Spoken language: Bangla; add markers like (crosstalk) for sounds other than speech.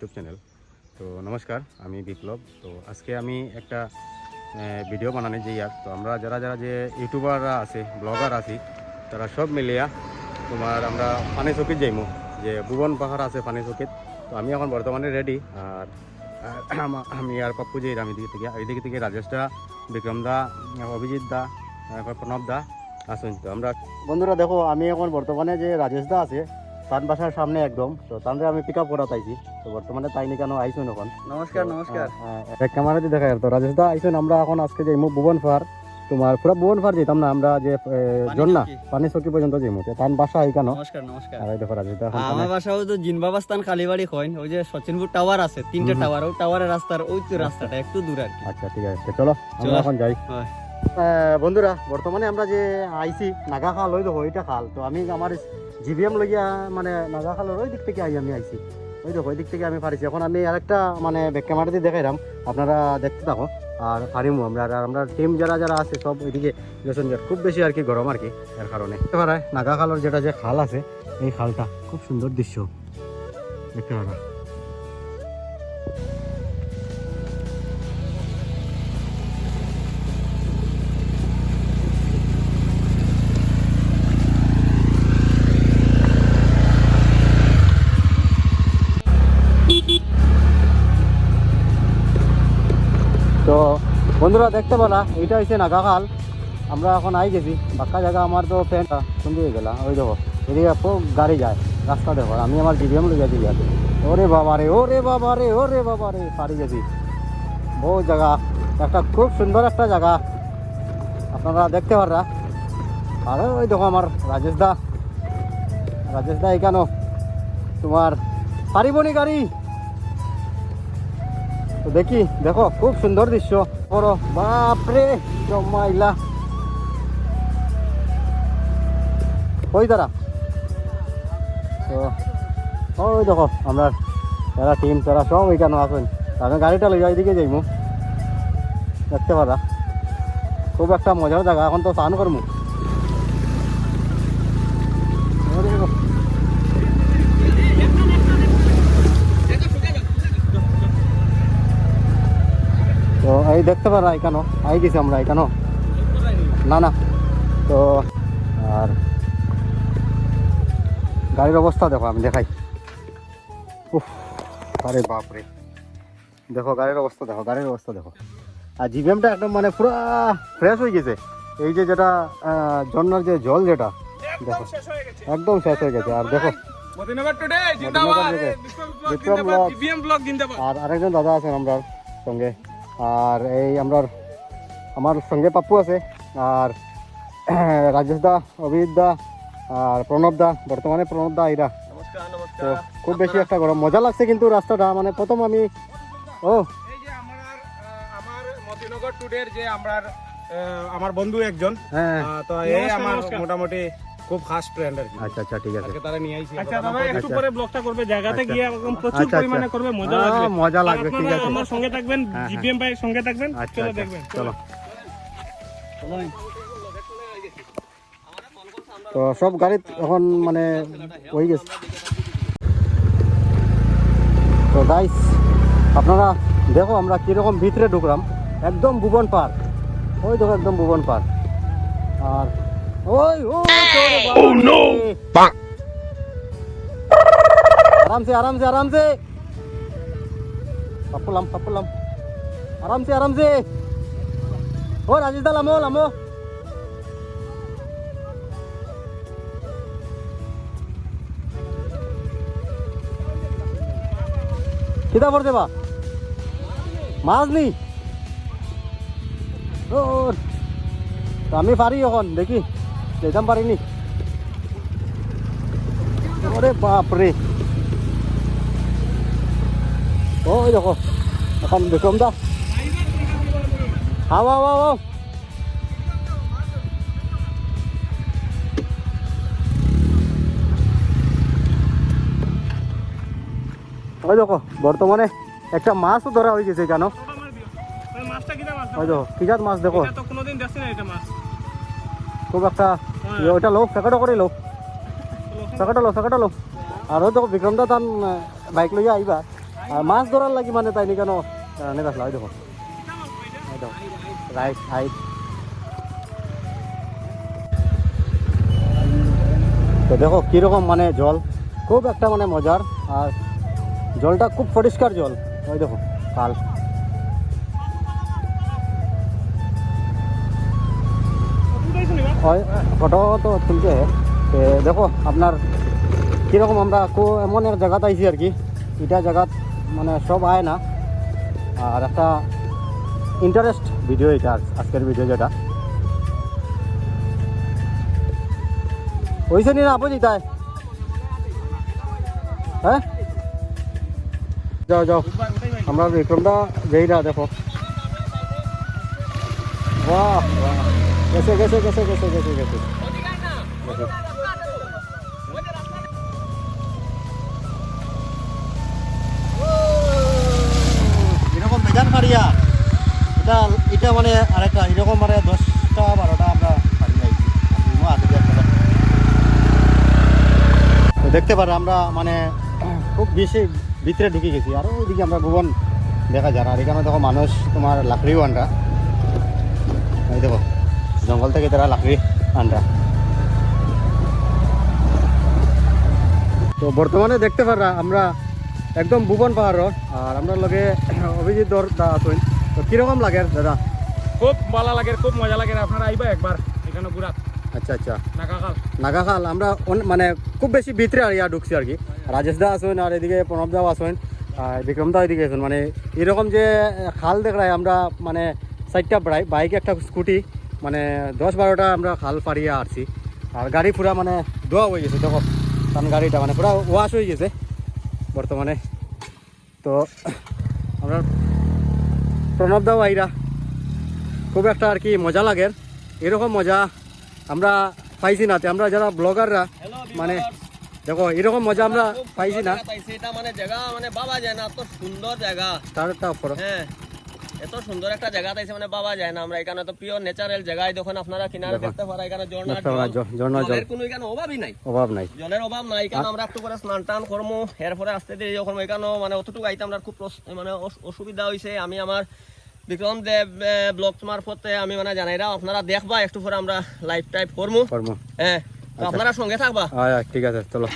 YouTube channel. তো নমস্কার, আমি বিপ্লব। তো আজকে আমি একটা ভিডিও বানানো যে ইয়ার। তো আমরা যারা যারা যে ইউটিউবাররা আছে, ব্লগার আছি, তারা সব মিলিয়া তোমার আমরা পানি চকিত যাইমু। যে ভুবন পাহাড় আছে পানি চকিত। তো আমি এখন বর্তমানে রেডি আর আমি আর পাপ্পু যে আমি দিকে থেকে এই দিকে থেকে রাজেশ দা, বিক্রম দা, অভিজিৎ দা প্রণব দা আসুন। তো আমরা বন্ধুরা দেখো, আমি এখন বর্তমানে যে রাজেশ দা আছে তার বাসার সামনে একদম। তো তাদের আমি পিক আপ করা তাইছি তো বর্তমানে তাই নি কেন আইসুন এখন। নমস্কার নমস্কার। এক ক্যামেরাতে দেখা তো। রাজেশ দা আইসুন আমরা এখন আজকে যাইমু ভুবন পাহাড় তোমার পুরো ভুবন পাহাড় যেতাম না আমরা যে জন্না পানি চকি। পর্যন্ত যাইমু। তো তার বাসা এই কেন? নমস্কার নমস্কার। আর দেখো রাজেশ দা আমার বাসাও তো জিনবাবাস্তান কালীবাড়ি কইন। ওই যে সচিনপুর টাওয়ার আছে তিনটে। টাওয়ার ওই টাওয়ারের রাস্তার ওই তো রাস্তাটা একটু দূর আর কি। আচ্ছা ঠিক আছে। চলো আমরা এখন যাই। বন্ধুরা বর্তমানে আমরা যে আইসি নাগা খাল ওই দেখো ওইটা খাল। তো আমি আমার জিবিএম লইয়া মানে নাগা খালের ওই দিক থেকে আই আমি আইছি। ওই দেখো, ওই দিক থেকে আমি পারিছি এখন আমি আরেকটা মানে ব্যাক ক্যামেরা দিয়ে দেখাইলাম। আপনারা দেখতে থাকো, আর পারিমু আমরা, আর আমরা টিম যারা যারা আছে, সব ওইদিকে গেছেন খুব বেশি আর কি গরম আর কি, এর কারণে। দেখতে পারা নাগা খালের যেটা যে খাল আছে, এই খালটা খুব সুন্দর দৃশ্য। দেখতে পারা। বন্ধুরা দেখতে পেলা, এইটা হচ্ছে নাগাখাল আমরা এখন আই গেছি। বাক্কা জায়গা আমার তো ফ্যানটা সুন্দর হয়ে গেলা। ওই দেখো, এদিকে গাড়ি যায়, রাস্তা দেখো। আমি আমার জিবিএম লই যাচ্ছি ইয়াতে। ওরে বাবা রে, ওরে বাবা রে, ওরে বাবা রে, পারি গেছি। বহু জায়গা। একটা খুব সুন্দর একটা জায়গা। আপনারা দেখতে পাররা। আর ওই দেখো আমার রাজেশ দা। রাজেশ দা এখানো তোমার পারিবনি গাড়ি। তো দেখি, দেখো, খুব সুন্দর দৃশ্য। বড় বাপরে, জমাইলা। ওই তারা তো, ওই দেখো, আমরা যারা টিম তারা সব ওইখানে আসেন। আমি গাড়িটা লইয়া এইদিকে যাইমু। দেখতে পারা। খুব একটা মজার জায়গা, এখন তো স্নান করমু। এই দেখতে পারা এখানো আই গেছি আমরা এখানো না না। তো আর গাড়ির অবস্থা দেখো আমি দেখাই। উফ আরে বাপরে। দেখো গাড়ির অবস্থা দেখো গাড়ির অবস্থা দেখো। আর জিবিএমটা একদম মানে পুরো ফ্রেশ হয়ে গেছে। এই যে যেটা আহ, ঝর্ণার যে জল যেটা দেখো একদম শেষ হয়ে গেছে। আর দেখো আর আরেকজন দাদা আছেন আমরা সঙ্গে। আর এই আমরা আমার সঙ্গে পাপ্পু আছে আর (clears throat) রাজেশ দা অভিজিৎ দা আর প্রণব দা বর্তমানে প্রণব দা এরা। তো খুব বেশি একটা গরম। মজা লাগছে কিন্তু রাস্তাটা মানে প্রথম আমি ও। আমার আহ, আমার টুডের যে আমার আমার বন্ধু একজন হ্যাঁ। তো এই আমার মোটামুটি খুব খাস ফ্রেন্ড আর কি। আচ্ছা আচ্ছা ঠিক আছে। তারা নিয়ে আইছি। আচ্ছা দাদা একটু। পরে ব্লগটা করবে। জায়গাতে আচ্ছা। গিয়ে একদম প্রচুর আচ্ছা, পরিমাণে আচ্ছা। করবে মজা লাগবে। মজা লাগবে ঠিক আছে। আমার সঙ্গে থাকবেন হ্যাঁ, জিপিএম ভাই সঙ্গে থাকবেন চলো দেখবেন। চলো। তো সব গাড়ি এখন মানে হয়ে গেছে। তো গাইস আপনারা দেখো আমরা কীরকম ভিতরে ঢুকলাম। একদম ভুবন পার্ক ওই দেখো একদম ভুবন পার্ক আর ওই ওই আরামসে আরামসে আরামসে। পাপুলাম পাপুলাম আরামসে আরামসে। ও রাজেশ দা লামো লামো। কিতা পড়ছে বা? মাছ নি? ও আমি পারি এখন দেখি। যেতাম পারিনি ওরে বাপরে। ওই দেখো এখন বিক্রম দা আও আও আও। ওই দেখো বর্তমানে একটা মাছও ধরা হয়ে গেছে কেন ওই দেখো কি মাছ দেখো। কোনোদিন দেখছি না এটা মাছ। খুব একটা ওইটা লো প্যাকেটও করে লো প্যাকেটও লো প্যাকেটও লো আর দেখো বিক্রম দা তান বাইক আইবা আর মাছ ধরার লাগি মানে তাই নি? কেন নে দেখলা ওই দেখো রাইট হাইট তো দেখো, কীরকম মানে জল। খুব একটা মানে মজার। আর জলটা খুব পরিষ্কার জল। ওই দেখো, কাল। ওই ফটো তো তুলছে দেখো, আপনার কীরকম আমরা এমন এক জায়গাতে আইছি আর কি। এটা জায়গা মানে সব আয় না। আর একটা ইন্টারেস্ট ভিডিও এটা, আজ- আজকের ভিডিও যেটা। ওইসে নি না আপনি তাই? হ্যাঁ? যাও যাও। আমরা বিক্রমটা যেই না দেখো। বাহ বাহ। গেছে গেছে গেছে গেছে গেছে গেছে। এরকম বেজান ফারিয়া। এটা এটা মানে আরেকটা, এরকম মানে দশটা, বারোটা আমরা দেখতে পারো আমরা মানে খুব বেশি ভিতরে ঢুকে গেছি। আর ওইদিকে আমরা ভুবন দেখা যায় আর এখানে দেখো মানুষ, তোমার লাকড়িও আনরা। এই দেখো। জঙ্গল থেকে তারা লাকড়ি আনরা। তো বর্তমানে দেখতে পারা আমরা একদম ভুবন পাহাড় আর আমরা লগে অভিজিৎ দর দা আছেন। তো কীরকম লাগে দাদা? খুব ভালো লাগে খুব মজা লাগে আপনারা আইবা একবার এখানে ঘুরা আচ্ছা আচ্ছা। নাকাকাল নাগাখাল আমরা মানে খুব বেশি ভিতরে আর ইয়া ঢুকছি আর কি। রাজেশ দা আসেন আর এদিকে প্রণব দাও আসেন আর বিক্রম দা এদিকে আসেন মানে এরকম যে খাল দেখলাই আমরা মানে চারটা বাইক একটা স্কুটি মানে দশ বারোটা আমরা খাল পাড়িয়ে আসছি আর গাড়ি পুরা মানে ধোয়া হয়ে গেছে দেখো কারণ গাড়িটা মানে পুরা ওয়াশ হয়ে গেছে বর্তমানে। তো আমরা প্রণব দাও আইরা খুব একটা আর কি মজা লাগে। এরকম মজা আমরা পাইছি না। আমরা যারা ব্লগাররা মানে দেখো এরকম মজা আমরা পাইছি না। এটা মানে জায়গা মানে বাবা যায় না সুন্দর জায়গা। তার হ্যাঁ। এত সুন্দর একটা জায়গা তাইছে মানে বাবা যায় না। আমরা এখানে তো পিওর ন্যাচারাল জায়গায় দেখুন আপনারা কিনারে দেখতে পারা এখানে ঝর্ণার জল। জলের কোনো এখানে অভাবই নাই। অভাব নাই। জলের অভাব নাই। এখানে আমরা একটু করে স্নান টান করব এরপরে আসতে দেরি যখন এখানেও মানে অতটুকু আইতে আমরা খুব মানে অসুবিধা হয়েছে আমি আমার বিক্রম দেব ব্লগ মারফতে আমি মানে জানাই জানাইরাম আপনারা দেখবা একটু পরে আমরা লাইভ টাইপ করব কর্ম। হ্যাঁ আপনারা সঙ্গে থাকবা। ঠিক আছে চলো।